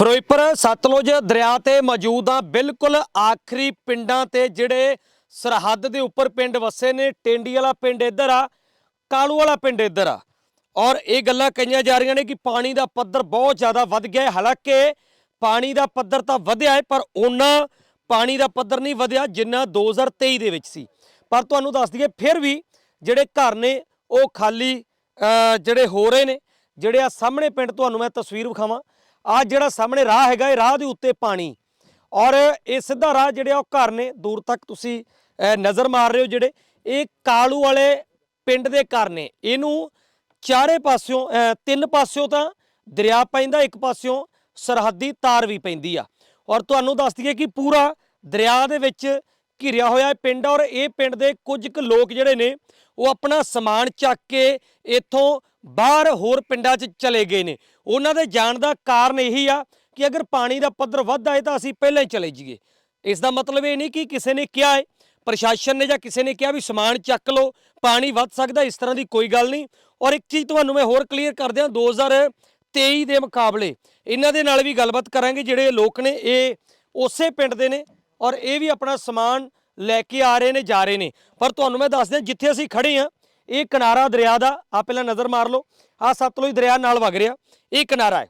ਫਿਰੋਜ਼ਪੁਰ, ਸਤਲੁਜ ਦਰਿਆ ਤੇ ਮੌਜੂਦ ਆ। ਬਿਲਕੁਲ ਆਖਰੀ ਪਿੰਡਾਂ ਤੇ ਜਿਹੜੇ ਸਰਹੱਦ ਦੇ ਉੱਪਰ ਪਿੰਡ ਵਸੇ ਨੇ, ਟੇਂਡੀ ਵਾਲਾ ਪਿੰਡ ਇੱਧਰ ਆ, ਕਾਲੂ ਵਾਲਾ ਪਿੰਡ ਇੱਧਰ ਆ। ਔਰ ਇਹ ਗੱਲਾਂ ਕਹੀਆਂ ਜਾ ਰਹੀਆਂ ਨੇ ਕਿ ਪਾਣੀ ਦਾ ਪੱਧਰ ਬਹੁਤ ਜ਼ਿਆਦਾ ਵੱਧ ਗਿਆ ਹੈ। ਹਾਲਾਂਕਿ ਪਾਣੀ ਦਾ ਪੱਧਰ ਤਾਂ ਵਧਿਆ ਹੈ, ਪਰ ਉਹਨਾਂ ਪਾਣੀ ਦਾ ਪੱਧਰ ਨਹੀਂ ਵਧਿਆ ਜਿੰਨਾ 2023 ਦੇ ਵਿੱਚ ਸੀ। ਪਰ ਤੁਹਾਨੂੰ ਦੱਸ ਦਈਏ, ਫਿਰ ਵੀ ਜਿਹੜੇ ਘਰ ਨੇ, ਉਹ ਖਾਲੀ ਜਿਹੜੇ ਹੋ ਰਹੇ ਨੇ, ਜਿਹੜੇ ਆ ਸਾਹਮਣੇ ਪਿੰਡ, ਤੁਹਾਨੂੰ ਮੈਂ ਤਸਵੀਰ ਵਿਖਾਵਾਂ। ਆ ਜਿਹੜਾ ਸਾਹਮਣੇ ਰਾਹ ਹੈਗਾ, ਇਹ ਰਾਹ ਦੇ ਉੱਤੇ ਪਾਣੀ। ਔਰ ਇਹ ਸਿੱਧਾ ਰਾਹ ਜਿਹੜੇ ਆ ਉਹ ਘਰ ਨੇ, ਦੂਰ ਤੱਕ ਤੁਸੀਂ ਨਜ਼ਰ ਮਾਰ ਰਹੇ ਹੋ ਜਿਹੜੇ। ਇਹ ਕਾਲੂ ਵਾਲੇ ਪਿੰਡ ਦੇ ਘਰ ਨੇ। ਇਹਨੂੰ ਚਾਰੇ ਪਾਸਿਓਂ ਤਿੰਨ ਪਾਸਿਓਂ ਤਾਂ ਦਰਿਆ ਪੈਂਦਾ, ਇੱਕ ਪਾਸਿਓਂ ਸਰਹੱਦੀ ਤਾਰ ਵੀ ਪੈਂਦੀ ਆ। ਔਰ ਤੁਹਾਨੂੰ ਦੱਸ ਦਈਏ ਕਿ ਪੂਰਾ ਦਰਿਆ ਦੇ ਵਿੱਚ ਘਿਰਿਆ ਹੋਇਆ ਪਿੰਡ ਔਰ ਇਹ ਪਿੰਡ ਦੇ ਕੁਝ ਕੁ ਲੋਕ ਜਿਹੜੇ ਨੇ, ਉਹ ਆਪਣਾ ਸਮਾਨ ਚੱਕ ਕੇ ਇੱਥੋਂ ਬਾਹਰ ਹੋਰ ਪਿੰਡਾਂ 'ਚ ਚਲੇ ਗਏ ਨੇ। ਉਹਨਾਂ ਦੇ ਜਾਣ ਦਾ ਕਾਰਨ ਇਹੀ ਆ ਕਿ ਅਗਰ ਪਾਣੀ ਦਾ ਪੱਧਰ ਵੱਧਦਾ ਹੈ ਤਾਂ ਅਸੀਂ ਪਹਿਲਾਂ ਹੀ ਚਲੇ ਜਾਈਏ। ਇਸ ਦਾ ਮਤਲਬ ਇਹ ਨਹੀਂ ਕਿ ਕਿਸੇ ਨੇ ਕਿਹਾ ਹੈ ਪ੍ਰਸ਼ਾਸਨ ਨੇ ਜਾਂ ਕਿਸੇ ਨੇ ਕਿਹਾ ਵੀ ਸਮਾਨ ਚੱਕ ਲਓ, ਪਾਣੀ ਵੱਧ ਸਕਦਾ, ਇਸ ਤਰ੍ਹਾਂ ਦੀ ਕੋਈ ਗੱਲ ਨਹੀਂ। ਔਰ ਇੱਕ ਚੀਜ਼ ਤੁਹਾਨੂੰ ਮੈਂ ਹੋਰ ਕਲੀਅਰ ਕਰ ਦਿਆਂ 2023 ਦੇ ਮੁਕਾਬਲੇ ਇਹਨਾਂ ਦੇ ਨਾਲ ਵੀ ਗੱਲਬਾਤ ਕਰਾਂਗੇ, ਜਿਹੜੇ ਲੋਕ ਨੇ ਇਹ ਉਸੇ ਪਿੰਡ ਦੇ ਨੇ ਔਰ ਇਹ ਵੀ ਆਪਣਾ ਸਮਾਨ ਲੈ ਕੇ ਆ ਰਹੇ ਨੇ, ਜਾ ਰਹੇ ਨੇ। ਪਰ ਤੁਹਾਨੂੰ ਮੈਂ ਦੱਸ ਦਿਆਂ ਜਿੱਥੇ ਅਸੀਂ ਖੜੇ ਆ ਇਹ ਕਿਨਾਰਾ ਦਰਿਆ ਦਾ ਆ ਪਹਿਲਾਂ ਨਜ਼ਰ ਮਾਰ ਲਓ ਆ ਸਤਲੁਜ ਦਰਿਆ ਨਾਲ ਵਗ ਰਿਹਾ, ਇਹ ਕਿਨਾਰਾ ਹੈ।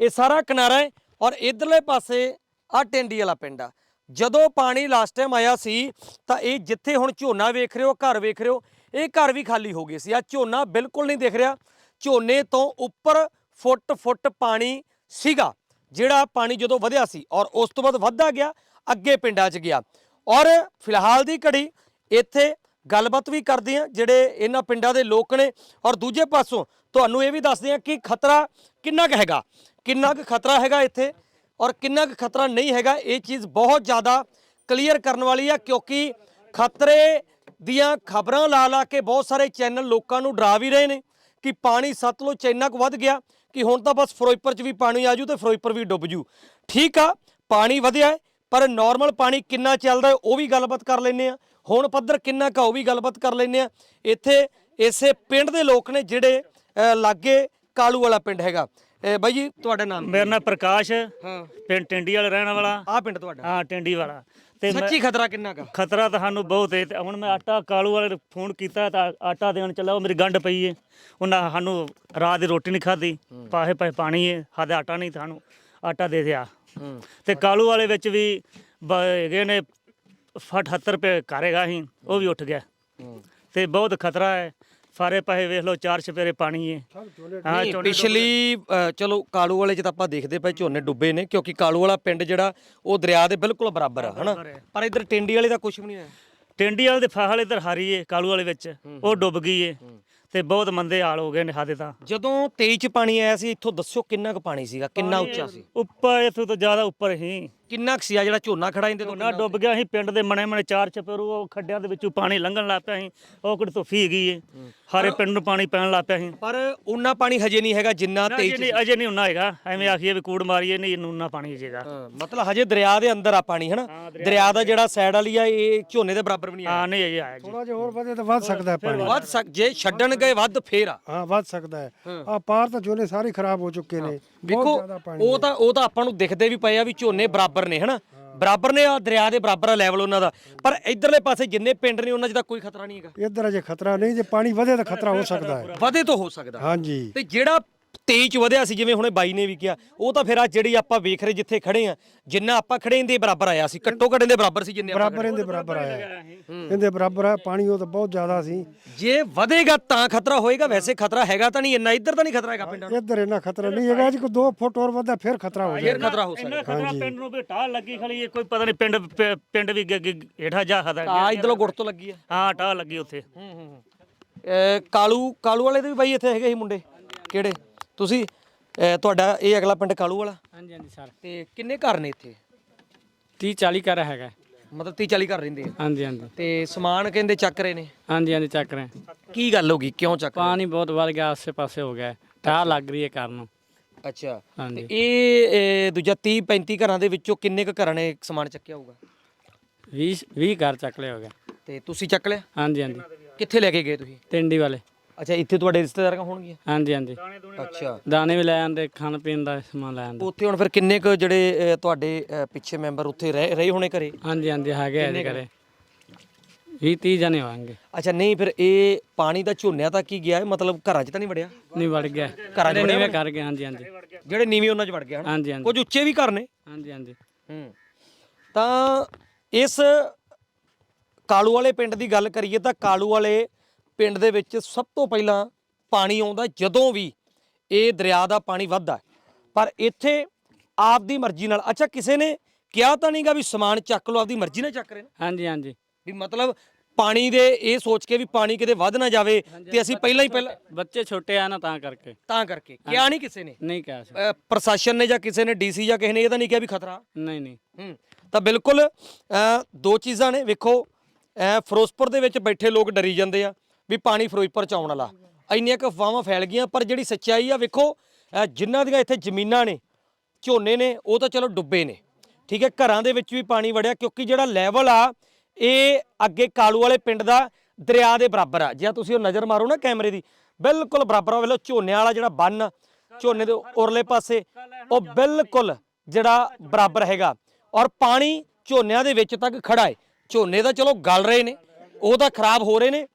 ਇਹ ਸਾਰਾ ਕਿਨਾਰਾ ਹੈ ਔਰ ਇਧਰਲੇ ਪਾਸੇ ਆ ਟੈਂਡੀ ਵਾਲਾ ਪਿੰਡ ਆ। ਜਦੋਂ ਪਾਣੀ ਲਾਸਟ ਟਾਈਮ ਆਇਆ ਸੀ, ਤਾਂ ਇਹ ਜਿੱਥੇ ਹੁਣ ਝੋਨਾ ਵੇਖ ਰਹੇ ਹੋ, ਘਰ ਵੇਖ ਰਹੇ ਹੋ, ਇਹ ਘਰ ਵੀ ਖਾਲੀ ਹੋ ਗਏ ਸੀ। ਆ ਝੋਨਾ ਬਿਲਕੁਲ ਨਹੀਂ ਦਿਖ ਰਿਹਾ। ਝੋਨੇ ਤੋਂ ਉੱਪਰ ਫੁੱਟ ਫੁੱਟ ਪਾਣੀ ਸੀਗਾ, ਜਿਹੜਾ ਪਾਣੀ ਜਦੋਂ ਵਧਿਆ ਸੀ ਔਰ ਉਸ ਤੋਂ ਬਾਅਦ ਵੱਧਦਾ ਗਿਆ, ਅੱਗੇ ਪਿੰਡਾਂ 'ਚ ਗਿਆ। ਔਰ ਫਿਲਹਾਲ ਦੀ ਘੜੀ ਇੱਥੇ ਗੱਲਬਾਤ ਵੀ ਕਰਦੇ ਆ ਜਿਹੜੇ ਇਹਨਾਂ ਪਿੰਡਾਂ ਦੇ ਲੋਕ ਨੇ ਔਰ ਦੂਜੇ ਪਾਸੋਂ ਤੁਹਾਨੂੰ ਇਹ ਵੀ ਦੱਸਦੇ ਆ ਕਿ ਖਤਰਾ ਕਿੰਨਾ ਕੁ ਹੈਗਾ, ਕਿੰਨਾ ਕੁ ਖਤਰਾ ਹੈਗਾ ਇੱਥੇ ਔਰ ਕਿੰਨਾ ਕੁ ਖਤਰਾ ਨਹੀਂ ਹੈਗਾ, ਇਹ ਚੀਜ਼ ਬਹੁਤ ਜ਼ਿਆਦਾ ਕਲੀਅਰ ਕਰਨ ਵਾਲੀ ਆ ਕਿਉਂਕਿ ਖਤਰੇ ਦੀਆਂ ਖਬਰਾਂ ਲਾ ਲਾ ਕੇ ਬਹੁਤ ਸਾਰੇ ਚੈਨਲ ਲੋਕਾਂ ਨੂੰ ਡਰਾ ਵੀ ਰਹੇ ਨੇ ਕਿ ਪਾਣੀ ਸਤਲੁਜ 'ਚ ਇੰਨਾ ਕੁ ਵੱਧ ਗਿਆ ਕਿ ਹੁਣ ਤਾਂ ਬਸ ਫਿਰੋਜ਼ਪੁਰ 'ਚ ਵੀ ਪਾਣੀ ਆ ਜੂ ਤੇ ਫਿਰੋਜ਼ਪੁਰ ਵੀ ਡੁੱਬ ਜੂ। ਠੀਕ ਆ, ਪਾਣੀ ਵਧਿਆ ਪਰ ਨਾਰਮਲ ਪਾਣੀ ਕਿੰਨਾ ਚੱਲਦਾ ਉਹ ਵੀ ਗੱਲਬਾਤ ਕਰ ਲੈਂਦੇ ਆ। ਹੁਣ ਪੱਧਰ ਕਿੰਨਾ ਕਾ ਉਹ ਵੀ ਗੱਲਬਾਤ ਕਰ ਲੈਂਦੇ ਆ ਇੱਥੇ ਇਸੇ ਪਿੰਡ ਦੇ ਲੋਕ ਨੇ ਜਿਹੜੇ ਲਾਗੇ ਕਾਲੂ ਵਾਲਾ ਪਿੰਡ ਹੈਗਾ। ਬਾਈ ਜੀ ਤੁਹਾਡਾ ਨਾਮ ਮੇਰਾ ਨਾਮ ਪ੍ਰਕਾਸ਼ ਹਾਂ। ਪਿੰਡ ਟਿੰਡੀ ਵਾਲਾ ਰਹਿਣ ਵਾਲਾ। ਆ ਪਿੰਡ ਤੁਹਾਡਾ? ਹਾਂ ਟਿੰਡੀ ਵਾਲਾ। ਤੇ ਸੱਚੀ ਖਤਰਾ ਕਿੰਨਾ ਕਾ ਖਤਰਾ ਤਾਂ ਸਾਨੂੰ ਬਹੁਤ ਹੈ। ਤੇ ਹੁਣ ਮੈਂ ਆਟਾ ਕਾਲੂ ਵਾਲੇ ਨੂੰ ਫੋਨ ਕੀਤਾ ਤਾਂ ਆਟਾ ਦੇਣ ਚੱਲਾ ਉਹ ਮੇਰੀ ਗੰਢ ਪਈ ਏ ਉਹਨਾਂ ਸਾਨੂੰ ਰਾਤ ਦੀ ਰੋਟੀ ਨਹੀਂ ਖਾਧੀ। ਪਾਹੇ ਪਾਹੇ ਪਾਣੀ ਏ ਸਾਡੇ ਆਟਾ ਨਹੀਂ ਸਾਨੂੰ ਆਟਾ ਦੇ ਦਿਆ। ਹੂੰ। ਤੇ ਕਾਲੂ ਵਾਲੇ ਵਿੱਚ ਵੀ ਹੈਗੇ ਨੇ 78 ਰੁਪਏ ਕਰੇਗਾ ਹੀ ਉਹ ਵੀ ਉੱਠ ਗਿਆ। ਹੂੰ ਤੇ ਬਹੁਤ ਖਤਰਾ ਹੈ। ਸਾਰੇ ਪਾਸੇ ਵੇਖ ਲਓ ਚਾਰ ਛਪੇਰੇ ਪਾਣੀ ਹਾਂ। ਨਹੀਂ, ਝੋਨੇ ਪਿਛਲੀ ਅ, ਚਲੋ ਕਾਲੂ ਵਾਲੇ ਚ ਤਾਂ ਆਪਾਂ ਦੇਖਦੇ ਪਏ ਝੋਨੇ ਡੁੱਬੇ ਨੇ ਕਿਉਂਕਿ ਕਾਲੂ ਵਾਲਾ ਪਿੰਡ ਜਿਹੜਾ ਉਹ ਦਰਿਆ ਦੇ ਬਿਲਕੁਲ ਬਰਾਬਰ ਆ ਹਨਾ? ਹੈ। ਪਰ ਇਧਰ ਟਿੰਡੀ ਵਾਲੇ ਦਾ ਕੁਝ ਵੀ ਨਹੀਂ ਹੋਇਆ। ਟਿੰਡੀ ਵਾਲੇ ਦੇ ਫਾਹਲ ਇਧਰ ਹਾਰੀ ਏ ਕਾਲੂ ਵਾਲੇ ਵਿੱਚ ਉਹ ਡੁੱਬ ਗਈ ਏ। ਤੇ ਬਹੁਤ ਮੰਦੇ ਹਾਲ ਹੋ ਗਏ ਨੇ ਸਾਡੇ ਤਾਂ। ਜਦੋਂ 23 ਚ ਪਾਣੀ ਆਇਆ ਸੀ ਇੱਥੋਂ ਦੱਸਿਓ ਕਿੰਨਾ ਕੁ ਪਾਣੀ ਸੀਗਾ ਕਿੰਨਾ ਉੱਚਾ ਸੀ? ਉੱਪਰ ਇੱਥੋਂ ਤੋਂ ਜ਼ਿਆਦਾ ਉੱਪਰ ਹੀ। ਕਿੰਨਾ ਕੁ ਸੀ ਆ ਜਿਹੜਾ ਝੋਨਾ ਖੜਾ ਇਹਦੇ ਤੋਂ ਝੋਨਾ ਡੁੱਬ ਗਿਆ ਸੀ ਪਿੰਡ ਦੇ ਮਣੇ ਮਣੇ ਚਾਰ ਚਪੇਰੂ ਉਹ ਖੱਡਿਆਂ ਦੇ ਵਿੱਚੋਂ ਪਾਣੀ ਲੰਘਣ ਲੱਗ ਪਿਆ ਸੀ ਉਹ ਕਿਹੜੀ ਧੁੱਫੀ ਗਈ ਏ। ਹਾਰੇ ਪਿੰਡ ਨੂੰ ਪਾਣੀ ਪੈਣ ਲੱਗ ਪਿਆ ਸੀ। ਪਰ ਉਹਨਾਂ ਪਾਣੀ ਹਜੇ ਨਹੀਂ ਹੈਗਾ ਜਿੰਨਾ 23 ਅਜੇ ਚ ਨਹੀਂ ਅਜੇ ਨਹੀਂ ਉਨਾ ਹੈਗਾ ਐਵੇਂ ਆਖੀਏ ਵੀ ਕੂੜ ਮਾਰੀਏ ਨਹੀਂ ਨੂਨਾ ਪਾਣੀ ਹੈਗਾ ਹਾਂ, ਮਤਲਬ ਹਜੇ ਦਰਿਆ ਦੇ ਅੰਦਰ ਆ ਪਾਣੀ ਹਨਾ? ਦਰਿਆ ਦਾ ਜਿਹੜਾ ਸਾਈਡ ਵਾਲੀ ਆ ਇਹ ਝੋਨੇ ਦੇ ਬਰਾਬਰ ਵੀ ਨਹੀਂ ਆਇਆ। ਹਾਂ ਨਹੀਂ ਅਜੇ ਆਇਆ ਜੀ। ਥੋੜਾ ਜਿਹਾ ਹੋਰ ਵਧੇ ਤਾਂ ਵੱਧ ਸਕਦਾ ਹੈ ਪਾਣੀ। ਵੱਧ ਸਕ ਜੇ ਛੱਡਣ ਗਏ ਵੱਧ ਫੇਰ ਆ। ਹਾਂ ਵੱਧ ਸਕਦਾ ਹੈ। ਆ ਪਾਰ ਤਾਂ ਝੋਨੇ ਸਾਰੇ ਖਰਾਬ ਹੋ ਚੁੱਕੇ ਨੇ। ਬਹੁਤ ਵੇਖੋ ਜ਼ਿਆਦਾ ਪਾਣੀ ਉਹ ਤਾਂ ਉਹ ਤਾਂ ਆਪਾਂ ਨੂੰ ਦਿਖਦੇ ਵੀ ਪਏ ਆ ਵੀ ਝੋਨੇ ਬਰਾਬਰ ਨੇ ਹਨਾ? ਬਰਾਬਰ ਨੇ ਆ ਦਰਿਆ ਦੇ ਬਰਾਬਰ ਆ ਲੈਵਲ ਉਹਨਾਂ ਦਾ। ਪਰ ਇਧਰਲੇ ਪਾਸੇ ਜਿੰਨੇ ਪਿੰਡ ਨੇ ਉਹਨਾਂ 'ਚ ਤਾਂ ਕੋਈ ਖਤਰਾ ਨਹੀਂ ਹੈਗਾ। ਇੱਧਰ ਅਜੇ ਖਤਰਾ ਨਹੀਂ ਜੇ ਪਾਣੀ ਵਧੇ ਤਾਂ ਖਤਰਾ ਹੋ ਸਕਦਾ ਹੈ। ਵਧੇ ਤੋਂ ਹੋ ਸਕਦਾ। ਹਾਂਜੀ। ਤੇ ਜਿਹੜਾ 23 ਚ ਵਧਿਆ ਸੀ ਜਿਵੇਂ ਹੁਣੇ ਬਾਈ ਨੇ ਵੀ ਕਿਹਾ। ਉਹ ਤਾਂ ਫਿਰ ਆ ਜਿਹੜੀ ਆਪਾਂ ਵੇਖ ਰਹੇ ਜਿੱਥੇ ਖੜੇ ਆ ਜਿੰਨਾ ਆਪਾਂ ਖੜੇ ਇਹਦੇ ਬਰਾਬਰ ਆਇਆ ਸੀ। ਘੱਟੋ ਘੱਟ ਇਹਦੇ ਬਰਾਬਰ ਸੀ ਜਿੰਨੇ ਆਪਾਂ ਬਰਾਬਰ ਇਹਦੇ ਬਰਾਬਰ ਆਇਆ। ਇਹਦੇ ਬਰਾਬਰ ਹੈ ਪਾਣੀ ਉਹ ਤਾਂ ਬਹੁਤ ਜ਼ਿਆਦਾ ਸੀ। ਜੇ ਵਧੇਗਾ ਤਾਂ ਖਤਰਾ ਹੋਏਗਾ ਵੈਸੇ ਖਤਰਾ ਹੈਗਾ ਤਾਂ ਨਹੀਂ ਇੰਨਾ ਇੱਧਰ ਤਾਂ ਨਹੀਂ ਖਤਰਾ ਹੈਗਾ ਪਿੰਡਾਂ ਨੂੰ ਇੱਧਰ ਇੰਨਾ ਖਤਰਾ ਨਹੀਂ ਹੈਗਾ ਜੇ ਕੋਈ 2 ਫੁੱਟ ਹੋਰ ਵਧਦਾ ਫਿਰ ਖਤਰਾ ਹੋ ਫਿਰ ਜਾਏਗਾ। ਖਤਰਾ ਹੋ ਸਕਦਾ। ਇੰਨਾ ਖਤਰਾ ਪਿੰਡ ਨੂੰ ਵੀ ਢਾਲ ਲੱਗੀ ਖਲੀ ਏ ਕੋਈ ਪਤਾ ਨਹੀਂ ਪਿੰਡ ਪਿੰਡ ਵੀ ਹੇਠਾਂ ਜਾ ਸਕਦਾ ਆ ਇਧਰੋਂ ਗੁੜ ਤੋਂ ਲੱਗੀ ਆ। ਹਾਂ ਢਾਲ ਲੱਗੀ ਉੱਥੇ। ਹੂੰ ਹੂੰ ਕਾਲੂ ਕਾਲੂ ਵਾਲੇ ਦੇ ਵੀ ਬਾਈ ਇੱਥੇ ਹੈਗੇ ਸੀ ਮੁੰਡੇ। ਕਿਹੜੇ? ਤੁਸੀਂ ਅਹ ਤੁਹਾਡਾ ਇਹ ਅਗਲਾ ਪਿੰਡ ਕਾਲੂ ਵਾਲਾ? ਹਾਂਜੀ ਹਾਂਜੀ ਸਰ। ਤੇ ਕਿੰਨੇ ਘਰ ਨੇ ਇੱਥੇ? 30 40 ਘਰ ਹੈਗਾ। ਮਤਲਬ 30 40 ਘਰ ਰਹਿੰਦੇ ਆ। ਹਾਂਜੀ ਹਾਂਜੀ। ਤੇ ਸਮਾਨ ਕਹਿੰਦੇ ਚੱਕ ਰਹੇ ਨੇ? ਹਾਂਜੀ ਹਾਂਜੀ ਚੱਕ ਰਹੇ ਕੀ ਗੱਲ ਹੋ ਗਈ? ਕਿਉਂ ਚੱਕ ਰਹੇ? ਪਾਣੀ ਬਹੁਤ ਵੱਧ ਗਿਆ ਆਸੇ ਪਾਸੇ ਹੋ ਗਿਆ। ਠਾਹ ਲੱਗ ਰਹੀ ਹੈ ਘਰ ਨੂੰ। ਅੱਛਾ। ਤੇ ਹਾਂਜੀ ਇਹ ਇਹ ਦੂਜਾ 30 35 ਘਰਾਂ ਦੇ ਵਿੱਚੋਂ ਕਿੰਨੇ ਕੁ ਘਰਾਂ ਨੇ ਸਮਾਨ ਚੱਕਿਆ ਹੋਊਗਾ? 20 20 ਘਰ ਚੱਕ ਲਏ ਹੋ ਗਏ। ਤੇ ਤੁਸੀਂ ਚੱਕ ਲਿਆ? ਹਾਂਜੀ ਹਾਂਜੀ। ਕਿੱਥੇ ਲੈ ਕੇ ਗਏ ਤੁਸੀਂ? ਟਿੰਡੀ ਵਾਲੇ। ਅੱਛਾ ਇੱਥੇ ਤੁਹਾਡੇ ਰਿਸ਼ਤੇਦਾਰਾਂ ਹੋਣਗੀਆਂ? ਹਾਂਜੀ ਹਾਂਜੀ। ਅੱਛਾ। ਦਾਣੇ ਵੀ ਲੈ ਆਂਦੇ ਖਾਣ ਪੀਣ ਦਾ ਸਮਾਨ ਲੈ ਆਂਦੇ। ਉੱਥੇ ਹੁਣ ਫਿਰ ਕਿੰਨੇ ਕੁ ਜਿਹੜੇ ਅ, ਤੁਹਾਡੇ ਅ, ਪਿੱਛੇ ਮੈਂਬਰ ਉੱਥੇ ਰਹੇ ਰਹੇ ਹੋਣੇ ਘਰੇ? ਹਾਂਜੀ ਹਾਂਜੀ ਹੈਗੇ ਆ ਜੀ ਘਰੇ। 20 30 ਜਣੇ ਹੋਣਗੇ ਅੱਛਾ ਨਹੀਂ ਫਿਰ ਇਹ ਪਾਣੀ ਦਾ ਝੋਨਿਆਂ ਤੱਕ ਹੀ ਗਿਆ ਹੈ ਮਤਲਬ ਘਰਾਂ 'ਚ ਤਾਂ ਨਹੀਂ ਵੜਿਆ? ਨਹੀਂ ਵੜ ਗਿਆ। ਘਰਾਂ 'ਚ ਵੜਿਆ ਨੀਵੇਂ ਕਰ ਗਏ ਹਾਂਜੀ ਹਾਂਜੀ। ਜਿਹੜੇ ਨੀਵੇਂ ਉਹਨਾਂ 'ਚ ਵੜ ਗਿਆ ਹਨਾ? ਹਾਂਜੀ ਹਾਂਜੀ। ਕੁਝ ਉੱਚੇ ਵੀ ਘਰ ਨੇ? ਹਾਂਜੀ ਹਾਂਜੀ। ਹੂੰ। ਤਾਂ ਇਸ ਕਾਲੂ ਵਾਲੇ ਪਿੰਡ ਦੀ ਗੱਲ ਕਰੀਏ ਤਾਂ ਕਾਲੂ ਵਾਲੇ ਪਿੰਡ ਦੇ ਵਿੱਚ ਸਭ ਤੋਂ ਪਹਿਲਾਂ ਪਾਣੀ ਆਉਂਦਾ ਜਦੋਂ ਵੀ ਇਹ ਦਰਿਆ ਦਾ ਪਾਣੀ ਵੱਧਦਾ। ਪਰ ਇੱਥੇ ਆਪ ਦੀ ਮਰਜ਼ੀ ਨਾਲ ਅੱਛਾ ਕਿਸੇ ਨੇ ਕਿਹਾ ਤਾਂ ਨਹੀਂਗਾ ਵੀ ਸਮਾਨ ਚੱਕ ਲਓ ਆਪਦੀ ਮਰਜ਼ੀ ਨਾਲ ਚੱਕ ਰਹੇ ਨੇ? ਹਾਂਜੀ ਹਾਂਜੀ। ਵੀ ਮਤਲਬ ਪਾਣੀ ਦੇ ਇਹ ਸੋਚ ਕੇ ਵੀ ਪਾਣੀ ਕਿਤੇ ਵੱਧ ਨਾ ਜਾਵੇ ਤੇ ਅਸੀਂ ਪਹਿਲਾਂ ਹੀ ਪਹਿਲਾਂ ਬੱਚੇ ਛੋਟੇ ਆ ਨਾ ਤਾਂ ਕਰਕੇ। ਤਾਂ ਕਰਕੇ। ਕਿਹਾ ਨਹੀਂ ਕਿਸੇ ਨੇ? ਨਹੀਂ ਕਿਹਾ ਸੀ। ਅ, ਪ੍ਰਸ਼ਾਸਨ ਨੇ ਜਾਂ ਕਿਸੇ ਨੇ ਡੀਸੀ ਜਾਂ ਕਿਸੇ ਨੇ ਇਹ ਤਾਂ ਨਹੀਂ ਕਿਹਾ ਵੀ ਖਤਰਾ? ਨਹੀਂ ਨਹੀਂ। ਹੂੰ। ਤਾਂ ਬਿਲਕੁਲ ਅ, ਦੋ ਚੀਜ਼ਾਂ ਨੇ। ਵੇਖੋ ਅ, ਫਿਰੋਜ਼ਪੁਰ ਦੇ ਵਿੱਚ ਬੈਠੇ ਲੋਕ ਡਰੀ ਜਾਂਦੇ ਆ। ਵੀ ਪਾਣੀ ਫਿਰੋਜ਼ਪੁਰ ਚ ਆਉਣ ਵਾਲਾ। ਇੰਨੀਆਂ ਕੁ ਅਫਵਾਹਾਂ ਫੈਲ ਗਈਆਂ ਪਰ ਜਿਹੜੀ ਸੱਚਾਈ ਆ ਵੇਖੋ ਅ, ਜਿਨ੍ਹਾਂ ਦੀਆਂ ਇੱਥੇ ਜ਼ਮੀਨਾਂ ਨੇ ਝੋਨੇ ਨੇ ਉਹ ਤਾਂ ਚਲੋ ਡੁੱਬੇ ਨੇ। ਠੀਕ ਹੈ ਘਰਾਂ ਦੇ ਵਿੱਚ ਵੀ ਪਾਣੀ ਵੜਿਆ ਕਿਉਂਕਿ ਜਿਹੜਾ ਲੈਵਲ ਆ ਇਹ ਅੱਗੇ ਕਾਲੂ ਵਾਲੇ ਪਿੰਡ ਦਾ ਦਰਿਆ ਦੇ ਬਰਾਬਰ ਆ। ਜੇ ਤੁਸੀਂ ਉਹ ਨਜ਼ਰ ਮਾਰੋ ਨਾ ਕੈਮਰੇ ਦੀ ਬਿਲਕੁਲ ਬਰਾਬਰ ਆ। ਵੇਲੋ ਝੋਨਿਆਂ ਵਾਲਾ ਜਿਹੜਾ ਬੰਨ ਝੋਨੇ ਦੇ ਉਰਲੇ ਪਾਸੇ ਉਹ ਬਿਲਕੁਲ ਜਿਹੜਾ ਬਰਾਬਰ ਹੈਗਾ। ਔਰ ਪਾਣੀ ਝੋਨਿਆਂ ਦੇ ਵਿੱਚ ਤੱਕ ਖੜਾ ਹੈ। ਝੋਨੇ ਤਾਂ ਚਲੋ ਗਲ ਰਹੇ ਨੇ ਉਹ ਤਾਂ ਖਰਾਬ ਹੋ ਰਹੇ ਨੇ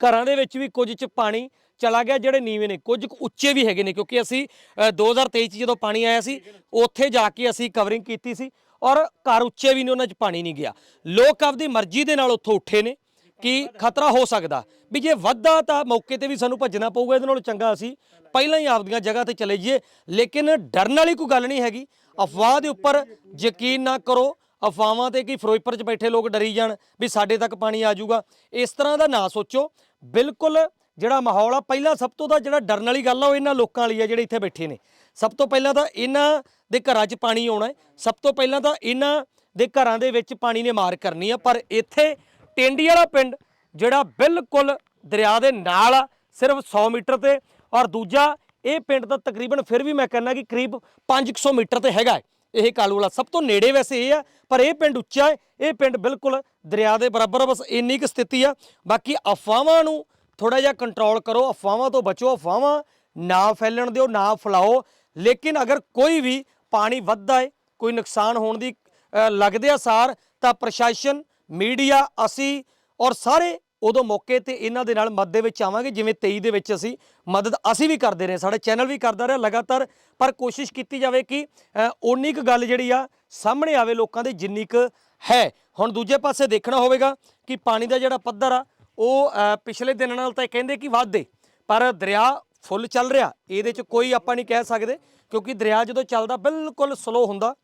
ਘਰਾਂ ਦੇ ਵਿੱਚ ਵੀ ਕੁਝ ਚ ਪਾਣੀ ਚਲਾ ਗਿਆ ਜਿਹੜੇ ਨੀਵੇਂ ਨੇ ਕੁਝ ਕੁ ਉੱਚੇ ਵੀ ਹੈਗੇ ਨੇ ਕਿਉਂਕਿ ਅਸੀਂ ਅ, 2023 ਚ ਜਦੋਂ ਪਾਣੀ ਆਇਆ ਸੀ ਉੱਥੇ ਜਾ ਕੇ ਅਸੀਂ ਕਵਰਿੰਗ ਕੀਤੀ ਸੀ ਔਰ ਘਰ ਉੱਚੇ ਵੀ ਨੇ ਉਹਨਾਂ 'ਚ ਪਾਣੀ ਨਹੀਂ ਗਿਆ। ਲੋਕ ਆਪਦੀ ਮਰਜ਼ੀ ਦੇ ਨਾਲ ਉੱਥੋਂ ਉੱਠੇ ਨੇ ਕਿ ਖਤਰਾ ਹੋ ਸਕਦਾ। ਵੀ ਜੇ ਵੱਧਾ ਤਾਂ ਮੌਕੇ ਤੇ ਵੀ ਸਾਨੂੰ ਭੱਜਣਾ ਪਊਗਾ ਇਹਦੇ ਨਾਲੋਂ ਚੰਗਾ ਅਸੀਂ ਪਹਿਲਾਂ ਹੀ ਆਪਦੀਆਂ ਜਗ੍ਹਾ ਤੇ ਚਲੇ ਜਾਈਏ ਲੇਕਿਨ ਡਰਨ ਵਾਲੀ ਕੋਈ ਗੱਲ ਨਹੀਂ ਹੈਗੀ। ਅਫਵਾਹ ਦੇ ਉੱਪਰ ਯਕੀਨ ਨਾ ਕਰੋ ਅਫਵਾਹਾਂ ਤੇ ਕਿ ਫਿਰੋਜ਼ਪੁਰ 'ਚ ਬੈਠੇ ਲੋਕ ਡਰੀ ਜਾਣ ਵੀ ਸਾਡੇ ਤੱਕ ਪਾਣੀ ਆ ਜਾਊਗਾ। ਇਸ ਤਰ੍ਹਾਂ ਦਾ ਨਾ ਸੋਚੋ। ਬਿਲਕੁਲ ਜਿਹੜਾ ਮਾਹੌਲ ਆ, ਪਹਿਲਾਂ ਸਭ ਤੋਂ ਤਾਂ ਜਿਹੜਾ ਡਰਨ ਵਾਲੀ ਗੱਲ ਆ, ਉਹ ਇਹਨਾਂ ਲੋਕਾਂ ਲਈ ਆ ਜਿਹੜੇ ਇੱਥੇ ਬੈਠੇ ਨੇ। ਸਭ ਤੋਂ ਪਹਿਲਾਂ ਤਾਂ ਇਹਨਾਂ ਦੇ ਘਰਾਂ 'ਚ ਪਾਣੀ ਆਉਣਾ ਹੈ। ਸਭ ਤੋਂ ਪਹਿਲਾਂ ਤਾਂ ਇਹਨਾਂ ਦੇ ਘਰਾਂ ਦੇ ਵਿੱਚ ਪਾਣੀ ਨੇ ਮਾਰ ਕਰਨੀ ਆ। ਪਰ ਇੱਥੇ ਟੇਂਡੀ ਵਾਲਾ ਪਿੰਡ, ਜਿਹੜਾ ਬਿਲਕੁਲ ਦਰਿਆ ਦੇ ਨਾਲ ਆ, ਸਿਰਫ 100 ਮੀਟਰ ਤੇ, ਔਰ ਦੂਜਾ ਇਹ ਪਿੰਡ ਤਾਂ ਤਕਰੀਬਨ ਫਿਰ ਵੀ ਮੈਂ ਕਹਿੰਦਾ ਕਿ ਕਰੀਬ 500 ਮੀਟਰ ਤੇ ਹੈਗਾ ਹੈ। ਇਹ ਕਾਲੂ ਵਾਲਾ ਸਭ ਤੋਂ ਨੇੜੇ ਵੈਸੇ ਇਹ ਆ ਪਰ ਇਹ ਪਿੰਡ ਉੱਚਾ ਹੈ ਇਹ ਪਿੰਡ ਬਿਲਕੁਲ ਦਰਿਆ ਦੇ ਬਰਾਬਰ ਆ, ਬਸ ਇੰਨੀ ਕੁ ਸਥਿਤੀ ਆ। ਬਾਕੀ ਅਫਵਾਹਾਂ ਨੂੰ ਥੋੜਾ ਜਿਹਾ ਕੰਟਰੋਲ ਕਰੋ ਅਫਵਾਹਾਂ ਤੋਂ ਬਚੋ ਅਫਵਾਹਾਂ ਨਾ ਫੈਲਣ ਦਿਓ ਨਾ ਫੈਲਾਓ। ਲੇਕਿਨ ਅਗਰ ਕੋਈ ਵੀ ਪਾਣੀ ਵੱਧਦਾ ਹੈ ਕੋਈ ਨੁਕਸਾਨ ਹੋਣ ਦੀ ਅ, ਲੱਗਦੇ ਆ ਸਾਰ ਤਾਂ ਪ੍ਰਸ਼ਾਸਨ ਮੀਡੀਆ ਅਸੀਂ ਔਰ ਸਾਰੇ ਉਦੋਂ ਮੌਕੇ ਤੇ ਇਹਨਾਂ ਦੇ ਨਾਲ ਮਦਦ ਦੇ ਵਿੱਚ ਆਵਾਂਗੇ ਜਿਵੇਂ 23 ਦੇ ਵਿੱਚ ਅਸੀਂ ਮਦਦ ਅਸੀਂ ਵੀ ਕਰਦੇ ਰਹੇ ਸਾਡਾ ਚੈਨਲ ਵੀ ਕਰਦਾ ਰਿਹਾ ਲਗਾਤਾਰ ਪਰ ਕੋਸ਼ਿਸ਼ ਕੀਤੀ ਜਾਵੇ ਕਿ ਅ, ਓਨੀ ਕੁ ਗੱਲ ਜਿਹੜੀ ਆ ਸਾਹਮਣੇ ਆਵੇ ਲੋਕਾਂ ਦੇ ਜਿੰਨੀ ਕੁ ਹੈ। ਹੁਣ ਦੂਜੇ ਪਾਸੇ ਦੇਖਣਾ ਹੋਵੇਗਾ ਕਿ ਪਾਣੀ ਦਾ ਜਿਹੜਾ ਪੱਧਰ ਆ ਉਹ ਪਿਛਲੇ ਦਿਨਾਂ ਨਾਲ ਤਾਂ ਇਹ ਕਹਿੰਦੇ ਕਿ ਵਾਧੇ ਪਰ ਦਰਿਆ ਫੁੱਲ ਚੱਲ ਰਿਹਾ ਇਹਦੇ 'ਚ ਕੋਈ ਆਪਾਂ ਨਹੀਂ ਕਹਿ ਸਕਦੇ ਕਿਉਂਕਿ ਦਰਿਆ ਜਦੋਂ ਚੱਲਦਾ ਬਿਲਕੁਲ ਸਲੋ ਹੁੰਦਾ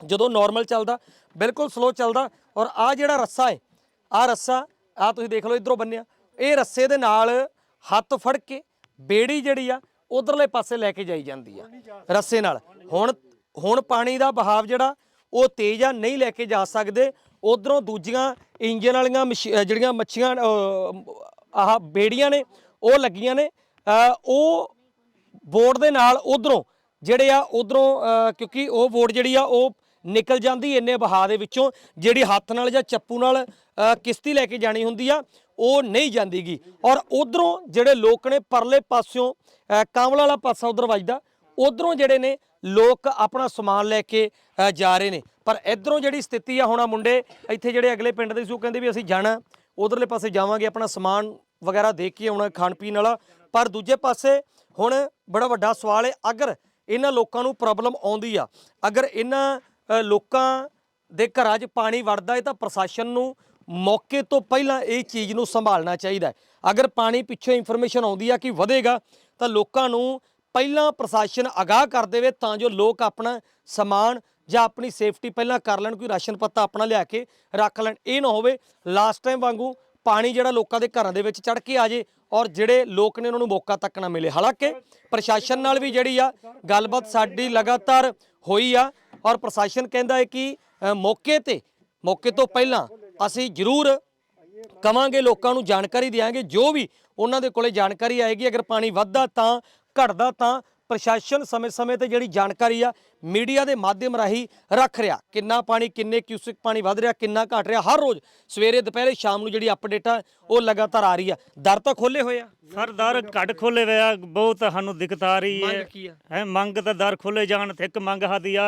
ਜਦੋਂ ਨਾਰਮਲ ਚੱਲਦਾ ਬਿਲਕੁਲ ਸਲੋ ਚੱਲਦਾ ਔਰ ਆ ਜਿਹੜਾ ਰੱਸਾ ਹੈ ਆ ਰੱਸਾ ਆ ਤੁਸੀਂ ਦੇਖ ਲਓ ਇਧਰੋਂ ਬੰਨਿਆ। ਇਹ ਰੱਸੇ ਦੇ ਨਾਲ ਹੱਥ ਫੜ ਕੇ ਬੇੜੀ ਜਿਹੜੀ ਆ, ਉਧਰਲੇ ਪਾਸੇ ਲੈ ਕੇ ਜਾਈ ਜਾਂਦੀ ਆ, ਰੱਸੇ ਨਾਲ। ਹੁਣ ਹੁਣ ਪਾਣੀ ਦਾ ਬਹਾਵ ਜਿਹੜਾ, ਉਹ ਤੇਜ਼ ਆ, ਨਹੀਂ ਲੈ ਕੇ ਜਾ ਸਕਦੇ। ਉਧਰੋਂ ਦੂਜੀਆਂ ਇੰਜਨ ਵਾਲੀਆਂ ਮਸ਼ੀ- ਜਿਹੜੀਆਂ ਮੱਛੀਆਂ ਆਹ ਬੇੜੀਆਂ ਨੇ, ਉਹ ਲੱਗੀਆਂ ਨੇ। ਉਹ ਬੋਰਡ ਦੇ ਨਾਲ ਉਧਰੋਂ, ਜਿਹੜੇ ਆ, ਉਧਰੋਂ ਕਿਉਂਕਿ ਉਹ ਬੋਰਡ ਜਿਹੜੀ ਆ, ਉਹ ਨਿਕਲ ਜਾਂਦੀ ਇੰਨੇ ਵਹਾ ਦੇ ਵਿੱਚੋਂ ਜਿਹੜੀ ਹੱਥ ਨਾਲ ਜਾਂ ਚੱਪੂ ਨਾਲ ਕਿਸ਼ਤੀ ਲੈ ਕੇ ਜਾਣੀ ਹੁੰਦੀ ਆ ਉਹ ਨਹੀਂ ਜਾਂਦੀਗੀ। ਔਰ ਉਧਰੋਂ ਜਿਹੜੇ ਲੋਕ ਨੇ ਪਰਲੇ ਪਾਸਿਓਂ ਅ, ਕਾਂਵਲਾ ਵਾਲਾ ਪਾਸਾ ਉਧਰ ਵੱਜਦਾ ਉਧਰੋਂ ਜਿਹੜੇ ਨੇ ਲੋਕ ਆਪਣਾ ਸਮਾਨ ਲੈ ਕੇ ਜਾ ਰਹੇ ਨੇ। ਪਰ ਇਧਰੋਂ ਜਿਹੜੀ ਸਥਿਤੀ ਆ ਹੁਣ ਮੁੰਡੇ ਇੱਥੇ ਜਿਹੜੇ ਅਗਲੇ ਪਿੰਡ ਦੇ ਸੀ ਉਹ ਕਹਿੰਦੇ ਵੀ ਅਸੀਂ ਜਾਣਾ ਉਧਰਲੇ ਪਾਸੇ ਜਾਵਾਂਗੇ ਆਪਣਾ ਸਮਾਨ ਵਗੈਰਾ ਦੇ ਕੇ ਆਉਣਾ ਖਾਣ ਪੀਣ ਵਾਲਾ। ਪਰ ਦੂਜੇ ਪਾਸੇ ਹੁਣ ਬੜਾ ਵੱਡਾ ਸਵਾਲ ਹੈ ਅਗਰ ਇਹਨਾਂ ਲੋਕਾਂ ਨੂੰ ਪ੍ਰੋਬਲਮ ਆਉਂਦੀ ਆ ਅਗਰ ਇਹਨਾਂ ਲੋਕਾਂ ਦੇ ਘਰਾਂ 'ਚ ਪਾਣੀ ਵੜਦਾ ਹੈ ਤਾਂ ਪ੍ਰਸ਼ਾਸਨ ਨੂੰ ਮੌਕੇ ਤੋਂ ਪਹਿਲਾਂ ਇਹ ਚੀਜ਼ ਨੂੰ ਸੰਭਾਲਣਾ ਚਾਹੀਦਾ ਹੈ। ਅਗਰ ਪਾਣੀ ਪਿੱਛੋਂ ਇਨਫੋਰਮੇਸ਼ਨ ਆਉਂਦੀ ਆ ਕਿ ਵਧੇਗਾ, ਤਾਂ ਲੋਕਾਂ ਨੂੰ ਪਹਿਲਾਂ ਪ੍ਰਸ਼ਾਸਨ ਅਗਾਹ ਕਰ ਦੇਵੇ ਤਾਂ ਜੋ ਲੋਕ ਆਪਣਾ ਸਮਾਨ ਜਾਂ ਆਪਣੀ ਸੇਫਟੀ ਪਹਿਲਾਂ ਕਰ ਲੈਣ, ਕੋਈ ਰਾਸ਼ਨ ਪੱਤਾ ਆਪਣਾ ਲਿਆ ਕੇ ਰੱਖ ਲੈਣ। ਇਹ ਨਾ ਹੋਵੇ ਲਾਸਟ ਟਾਈਮ ਵਾਂਗੂ ਪਾਣੀ ਜਿਹੜਾ ਲੋਕਾਂ ਦੇ ਘਰਾਂ ਦੇ ਵਿੱਚ ਚੜ ਕੇ ਆ ਜੇ ਔਰ ਜਿਹੜੇ ਲੋਕ ਨੇ ਉਹਨਾਂ ਨੂੰ ਮੌਕਾ ਤੱਕ ਨਾ ਮਿਲੇ। ਹਾਲਾਂਕਿ ਪ੍ਰਸ਼ਾਸਨ ਨਾਲ ਵੀ ਜਿਹੜੀ ਆ ਗੱਲਬਾਤ ਸਾਡੀ ਲਗਾਤਾਰ ਹੋਈ ਆ ਔਰ ਪ੍ਰਸ਼ਾਸਨ ਕਹਿੰਦਾ ਹੈ ਕਿ ਮੌਕੇ ਤੇ, ਮੌਕੇ ਤੋਂ ਪਹਿਲਾਂ ਅਸੀਂ ਜ਼ਰੂਰ ਕਵਾਂਗੇ, ਲੋਕਾਂ ਨੂੰ ਜਾਣਕਾਰੀ ਦਿਆਂਗੇ, ਜੋ ਵੀ ਉਹਨਾਂ ਦੇ ਕੋਲੇ ਜਾਣਕਾਰੀ ਆਏਗੀ, ਅਗਰ ਪਾਣੀ ਵੱਧਦਾ ਤਾਂ, ਘਟਦਾ ਤਾਂ, ਪ੍ਰਸ਼ਾਸਨ ਸਮੇਂ-ਸਮੇਂ ਤੇ ਜਿਹੜੀ ਜਾਣਕਾਰੀ ਆ ਮੀਡੀਆ ਦੇ ਮਾਧਿਅਮ ਰਾਹੀਂ ਰੱਖ ਰਿਹਾ। ਕਿੰਨਾ ਪਾਣੀ ਕਿੰਨੇ ਕਿਊਸਿਕ ਪਾਣੀ ਵੱਧ ਰਿਹਾ ਕਿੰਨਾ ਘਟ ਰਿਹਾ। ਹਰ ਰੋਜ਼ ਸਵੇਰੇ ਦੁਪਹਿਰੇ ਸ਼ਾਮ ਨੂੰ ਜਿਹੜੀ ਅਪਡੇਟ ਆ ਉਹ ਲਗਾਤਾਰ ਆ ਰਹੀ ਆ। ਦਰ ਤਾਂ ਖੋਲੇ ਹੋਏ ਆ? ਸਰ ਦਰ ਘੱਟ ਖੋਲੇ ਹੋਏ ਆ। ਬਹੁਤ ਸਾਨੂੰ ਦਿੱਕਤ ਆ ਰਹੀ ਮੰਗ ਹੈ ਹੈ ਮੰਗ ਤਾਂ ਦਰ ਖੋਲੇ ਜਾਣ ਤੇ ਇੱਕ ਮੰਗ ਸਾਡੀ ਆ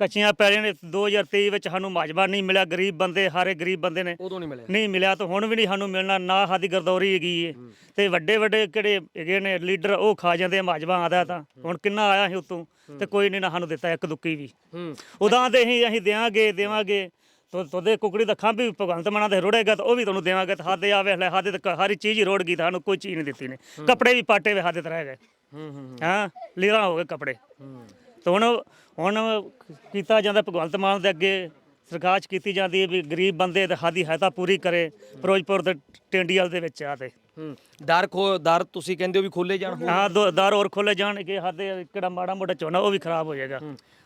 ਕੱਚੀਆਂ ਪੈਲੀਆਂ ਨੇ 2023 ਵਿੱਚ ਸਾਨੂੰ ਮਾਜਬਾ ਨਹੀਂ ਮਿਲਿਆ। ਗਰੀਬ ਬੰਦੇ ਹਾਰੇ ਗਰੀਬ ਬੰਦੇ ਨੇ ਉਦੋਂ ਨਹੀਂ ਮਿਲਿਆ। ਨਹੀਂ ਮਿਲਿਆ ਤਾਂ ਹੁਣ ਵੀ ਨਹੀਂ ਸਾਨੂੰ ਮਿਲਣਾ ਨਾ ਸਾਡੀ ਗਰਦੌਰੀ ਹੈਗੀ ਏ। ਤੇ ਵੱਡੇ ਵੱਡੇ ਕਿਹੜੇ ਹੈਗੇ ਨੇ ਲੀਡਰ ਉਹ ਖਾ ਜਾਂਦੇ ਆ ਮਾਜਬਾ ਆਦਾ ਤਾਂ। ਹੁਣ ਕਿੰਨਾ ਆਇਆ ਸੀ ਉਤੋਂ? ਤੇ ਕੋਈ ਨਹੀਂ ਨਾ ਸਾਨੂੰ ਦਿੱਤਾ ਇੱਕ ਦੁੱਕੀ ਵੀ। ਹੂੰ। ਉਦਾਂ ਤੇ ਅਸੀਂ ਅਸੀਂ ਦੇਵਾਂਗੇ ਦੇਵਾਂਗੇ। ਤੋ ਤੁਹਾਡੇ ਕੁਕੜੀ ਦਾ ਖੰਭ ਵੀ ਭਗਵੰਤ ਮਾਨਾ ਦੇ ਰੋੜੇਗਾ ਤਾਂ ਉਹ ਵੀ ਤੁਹਾਨੂੰ ਦੇਵਾਂਗੇ ਤਾਂ ਹਾਦੇ ਆਵੇ ਲੈ ਹਾਦੇ ਤੇ ਹਰ ਚੀਜ਼ ਹੀ ਰੋੜ ਗਈ ਤੁਹਾਨੂੰ ਕੋਈ ਚੀਜ਼ ਨਹੀਂ ਦਿੱਤੀ ਨੇ। ਕੱਪੜੇ ਵੀ ਪਾਟੇ ਵੇ ਹਾਦੇ ਤੇ ਰਹਿ ਗਏ। ਹੂੰ ਲੀਰਾਂ ਹੋ ਗਏ ਕੱਪੜੇ। ਹੂੰ। ਤਾਂ ਹੁਣ ਹੁਣ ਕੀਤਾ ਜਾਂਦਾ ਭਗਵੰਤ ਮਾਨ ਦੇ ਅੱਗੇ। ਸਰਕਾਰ ਚ ਕੀਤੀ ਜਾਂਦੀ ਹੈ ਵੀ ਗਰੀਬ ਬੰਦੇ ਦੀ ਸਾਡੀ ਸਹਾਇਤਾ ਪੂਰੀ ਕਰੇ ਫਿਰੋਜ਼ਪੁਰ ਦੇ ਟੈਂਡੀਅਲ ਦੇ ਵਿੱਚ ਆ ਤੇ। ਹੂੰ ਦਰ ਖੋ ਦਰ ਤੁਸੀਂ ਕਹਿੰਦੇ ਹੋ ਵੀ ਖੋਲੇ ਜਾਣ ਹੋਰ? ਹਾਂ ਦੋ ਦਰ ਹੋਰ ਖੋਲੇ ਜਾਣਗੇ ਸਾਡੇ ਕਿਹੜਾ ਮਾੜਾ ਮੋਟਾ ਝੋਨਾ ਉਹ ਵੀ ਖਰਾਬ ਹੋ ਜਾਏਗਾ।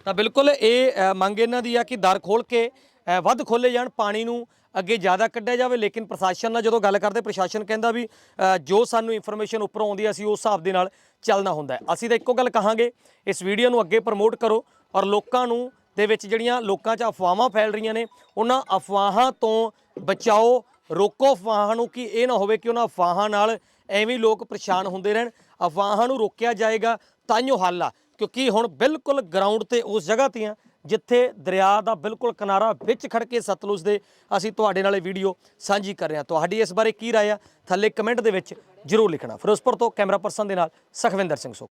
ਤਾਂ ਬਿਲਕੁਲ ਇਹ ਅ, ਮੰਗ ਇਹਨਾਂ ਦੀ ਆ ਕਿ ਦਰ ਖੋਲ ਕੇ ਅ, ਵੱਧ ਖੋਲੇ ਜਾਣ ਪਾਣੀ ਨੂੰ ਅੱਗੇ ਜ਼ਿਆਦਾ ਕੱਢਿਆ ਜਾਵੇ ਲੇਕਿਨ ਪ੍ਰਸ਼ਾਸਨ ਨਾਲ ਜਦੋਂ ਗੱਲ ਕਰਦੇ ਪ੍ਰਸ਼ਾਸਨ ਕਹਿੰਦਾ ਵੀ ਅ, ਜੋ ਸਾਨੂੰ ਇਨਫੋਰਮੇਸ਼ਨ ਉੱਪਰੋਂ ਆਉਂਦੀ ਹੈ ਅਸੀਂ ਉਸ ਹਿਸਾਬ ਦੇ ਨਾਲ ਚੱਲਣਾ ਹੁੰਦਾ ਹੈ। ਅਸੀਂ ਤਾਂ ਇੱਕੋ ਗੱਲ ਕਹਾਂਗੇ ਇਸ ਵੀਡੀਓ ਨੂੰ ਅੱਗੇ ਪ੍ਰਮੋਟ ਕਰੋ ਔਰ ਲੋਕਾਂ ਨੂੰ ਦੇ ਵਿੱਚ ਜਿਹੜੀਆਂ ਲੋਕਾਂ 'ਚ ਅਫਵਾਹਾਂ ਫੈਲ ਰਹੀਆਂ ਨੇ, ਉਹਨਾਂ ਅਫਵਾਹਾਂ ਤੋਂ ਬਚਾਓ, ਰੋਕੋ ਅਫਵਾਹਾਂ ਨੂੰ ਕਿ ਇਹ ਨਾ ਹੋਵੇ ਕਿ ਉਹਨਾਂ ਅਫਵਾਹਾਂ ਨਾਲ ਐਵੇਂ ਲੋਕ ਪਰੇਸ਼ਾਨ ਹੁੰਦੇ ਰਹਿਣ। ਅਫਵਾਹਾਂ ਨੂੰ ਰੋਕਿਆ ਜਾਏਗਾ ਤਾਂ ਉਹ ਹੱਲ ਆ, ਕਿਉਂਕਿ ਹੁਣ ਬਿਲਕੁਲ ਗਰਾਊਂਡ ਤੇ ਉਸ ਜਗ੍ਹਾ ਤੇ ਆ, ਜਿੱਥੇ ਦਰਿਆ ਦਾ ਬਿਲਕੁਲ ਕਿਨਾਰਾ ਵਿੱਚ ਖੜ ਕੇ ਸਤਲੁਜ ਦੇ ਅਸੀਂ ਤੁਹਾਡੇ ਨਾਲ ਇਹ ਵੀਡੀਓ ਸਾਂਝੀ ਕਰ ਰਹੇ। ਹਾਂ ਤੁਹਾਡੀ ਇਸ ਬਾਰੇ ਕੀ ਰਾਏ ਆ, ਥੱਲੇ ਕਮੈਂਟ ਦੇ ਵਿੱਚ ਜਰੂਰ ਲਿਖਣਾ। ਫਿਰੋਜ਼ਪੁਰ ਤੋਂ ਕੈਮਰਾ ਪਰਸਨ ਦੇ ਨਾਲ ਸਖਵਿੰਦਰ ਸਿੰਘ ਸੋ